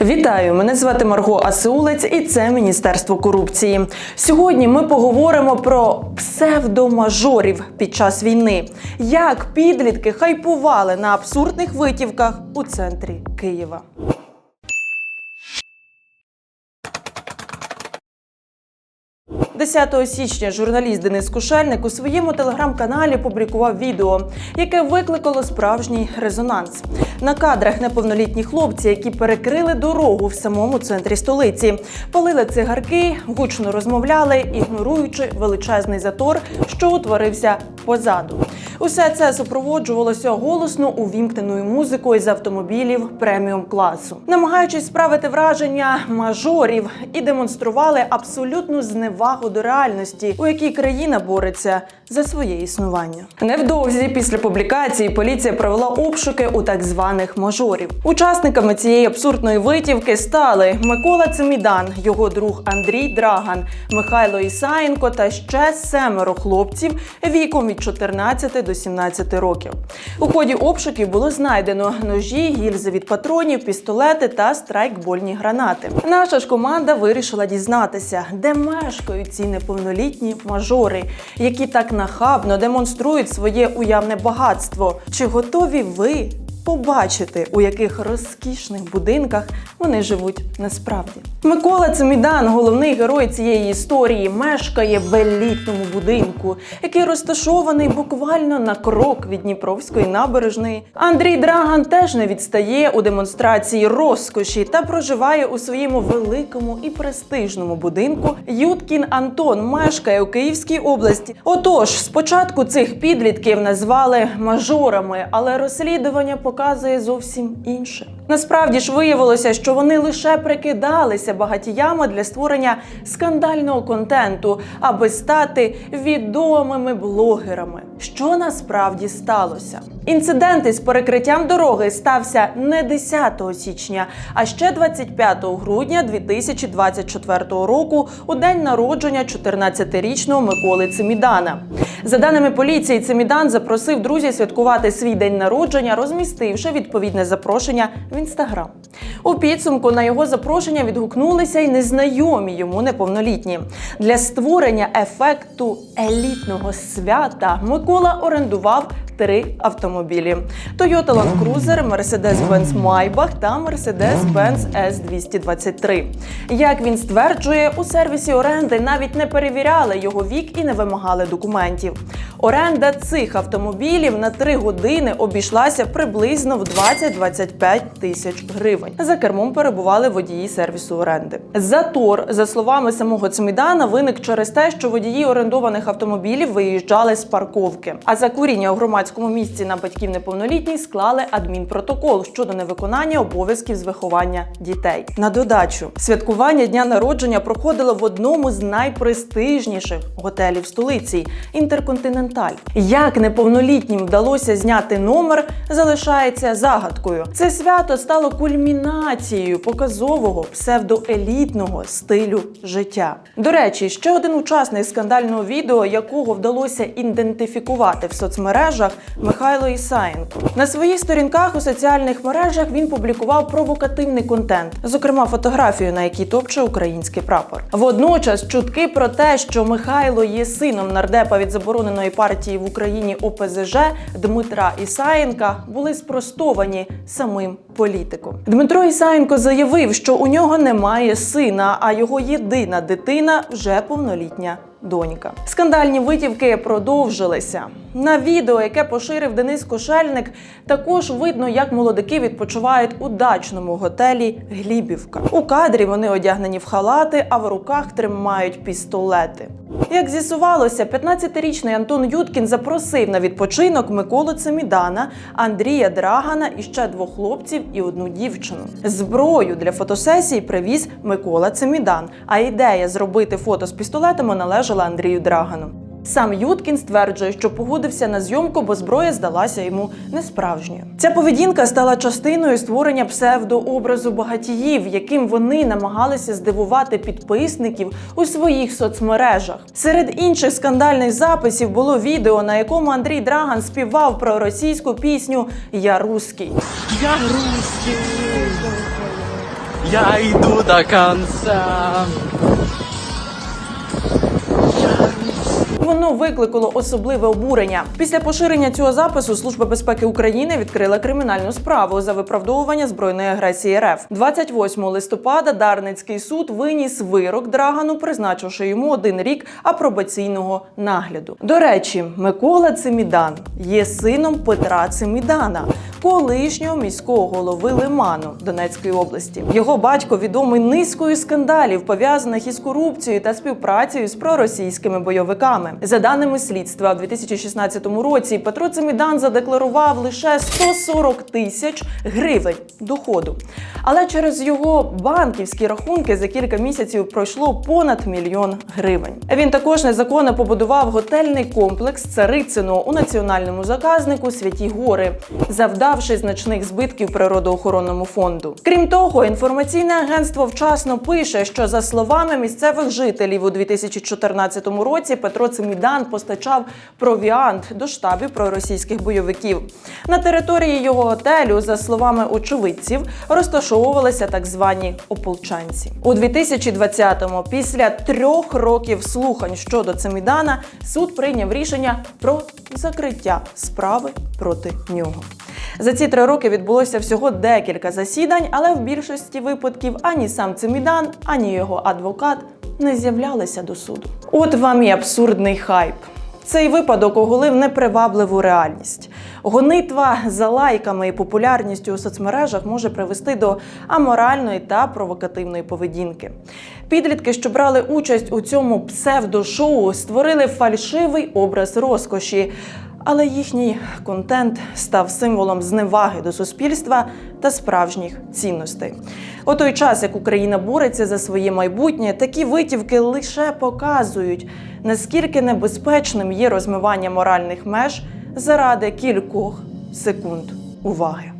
Вітаю! Мене звати Марго Асеулець, і це Міністерство корупції. Сьогодні ми поговоримо про псевдомажорів під час війни, як підлітки хайпували на абсурдних витівках у центрі Києва. – 10 січня журналіст Денис Кушельник у своєму телеграм-каналі публікував відео, яке викликало справжній резонанс. На кадрах неповнолітні хлопці, які перекрили дорогу в самому центрі столиці, палили цигарки, гучно розмовляли, ігноруючи величезний затор, що утворився позаду. Усе це супроводжувалося голосно увімкненою музикою з автомобілів преміум класу, намагаючись справити враження мажорів і демонстрували абсолютну зневагу до реальності, у якій країна бореться за своє існування. Невдовзі після публікації поліція провела обшуки у так званих мажорів. Учасниками цієї абсурдної витівки стали Микола Цимідан, його друг Андрій Драган, Михайло Ісаєнко та ще семеро хлопців віком від 14 до 17 років. У ході обшуків було знайдено ножі, гільзи від патронів, пістолети та страйкбольні гранати. Наша ж команда вирішила дізнатися, де мешкають ці неповнолітні мажори, які так нахабно демонструють своє уявне багатство. Чи готові ви? Побачити, у яких розкішних будинках вони живуть насправді. Микола Цимідан, головний герой цієї історії, мешкає в елітному будинку, який розташований буквально на крок від Дніпровської набережної. Андрій Драган теж не відстає у демонстрації розкоші та проживає у своєму великому і престижному будинку. Юткін Антон мешкає у Київській області. Отож, спочатку цих підлітків назвали мажорами, але розслідування показує зовсім інше. Насправді ж виявилося, що вони лише прикидалися багатіями для створення скандального контенту, аби стати відомими блогерами. Що насправді сталося? Інцидент із перекриттям дороги стався не 10 січня, а ще 25 грудня 2024 року, у день народження 14-річного Миколи Цимідана. За даними поліції, Цимідан запросив друзів святкувати свій день народження, розмістивши відповідне запрошення в інстаграм. У підсумку на його запрошення відгукнулися й незнайомі йому неповнолітні. Для створення ефекту елітного свята Микола орендував три автомобілі: Toyota Land Cruiser, Mercedes-Benz Maybach та Mercedes-Benz S223. Як він стверджує, у сервісі оренди навіть не перевіряли його вік і не вимагали документів. Оренда цих автомобілів на три години обійшлася приблизно в 20-25 тисяч гривень. За кермом перебували водії сервісу оренди. Затор, за словами самого Цмідана, виник через те, що водії орендованих автомобілів виїжджали з парковки. А за куріння у громадському місці на батьків неповнолітніх склали адмінпротокол щодо невиконання обов'язків з виховання дітей. На додачу, святкування дня народження проходило в одному з найпрестижніших готелів столиці інтерконтиненталь. Як неповнолітнім вдалося зняти номер, залишається загадкою. Це свято стало кульмінацією показового псевдоелітного стилю життя. До речі, ще один учасник скандального відео, якого вдалося ідентифікувати в соцмережах, Михайло Ісаєнко. На своїх сторінках у соціальних мережах він публікував провокативний контент, зокрема фотографію, на якій топче український прапор. Водночас чутки про те, що Михайло є сином нардепа від забороненої партії в Україні ОПЗЖ Дмитра Ісаєнка, були спростовані самим політиком. Дмитро Ісаєнко заявив, що у нього немає сина, а його єдина дитина вже повнолітня. Донька скандальні витівки продовжилися на відео, яке поширив Денис Кошельник. Також видно, як молодики відпочивають у дачному готелі Глібівка. У кадрі вони одягнені в халати, а в руках тримають пістолети. Як з'ясувалося, 15-річний Антон Юткін запросив на відпочинок Миколу Цемідана, Андрія Драгана і ще двох хлопців і одну дівчину. Зброю для фотосесії привіз Микола Цемідан. А ідея зробити фото з пістолетами належала Андрію Драгану. Сам Юткін стверджує, що погодився на зйомку, бо зброя здалася йому несправжньою. Ця поведінка стала частиною створення псевдообразу багатіїв, яким вони намагалися здивувати підписників у своїх соцмережах. Серед інших скандальних записів було відео, на якому Андрій Драган співав про російську пісню Я русський. Я русский. Я иду до конца. Воно викликало особливе обурення. Після поширення цього запису Служба безпеки України відкрила кримінальну справу за виправдовування збройної агресії РФ. 28 листопада Дарницький суд виніс вирок Драгану, призначивши йому один рік апробаційного нагляду. До речі, Микола Цимідан є сином Петра Цимідана. Колишнього міського голови Лиману Донецької області його батько відомий низкою скандалів, пов'язаних із корупцією та співпрацею з проросійськими бойовиками. За даними слідства, у 2016 році Петро Цимідан задекларував лише 140 тисяч гривень доходу. Але через його банківські рахунки за кілька місяців пройшло понад мільйон гривень. Він також незаконно побудував готельний комплекс Царицино у національному заказнику Святі Гори, завдавши значних збитків природоохоронному фонду. Крім того, інформаційне агентство вчасно пише, що за словами місцевих жителів у 2014 році Петро Цимідан постачав провіант до штабів проросійських бойовиків. На території його готелю, за словами очевидців, розташовувалися так звані ополчанці. У 2020-му, після трьох років слухань щодо Цимідана, суд прийняв рішення про закриття справи проти нього. За ці три роки відбулося всього декілька засідань, але в більшості випадків ані сам Цимідан, ані його адвокат не з'являлися до суду. От вам і абсурдний хайп. Цей випадок оголив непривабливу реальність. Гонитва за лайками і популярністю у соцмережах може привести до аморальної та провокативної поведінки. Підлітки, що брали участь у цьому псевдошоу, створили фальшивий образ розкоші. Але їхній контент став символом зневаги до суспільства та справжніх цінностей. У той час, як Україна бореться за своє майбутнє, такі витівки лише показують, наскільки небезпечним є розмивання моральних меж заради кількох секунд уваги.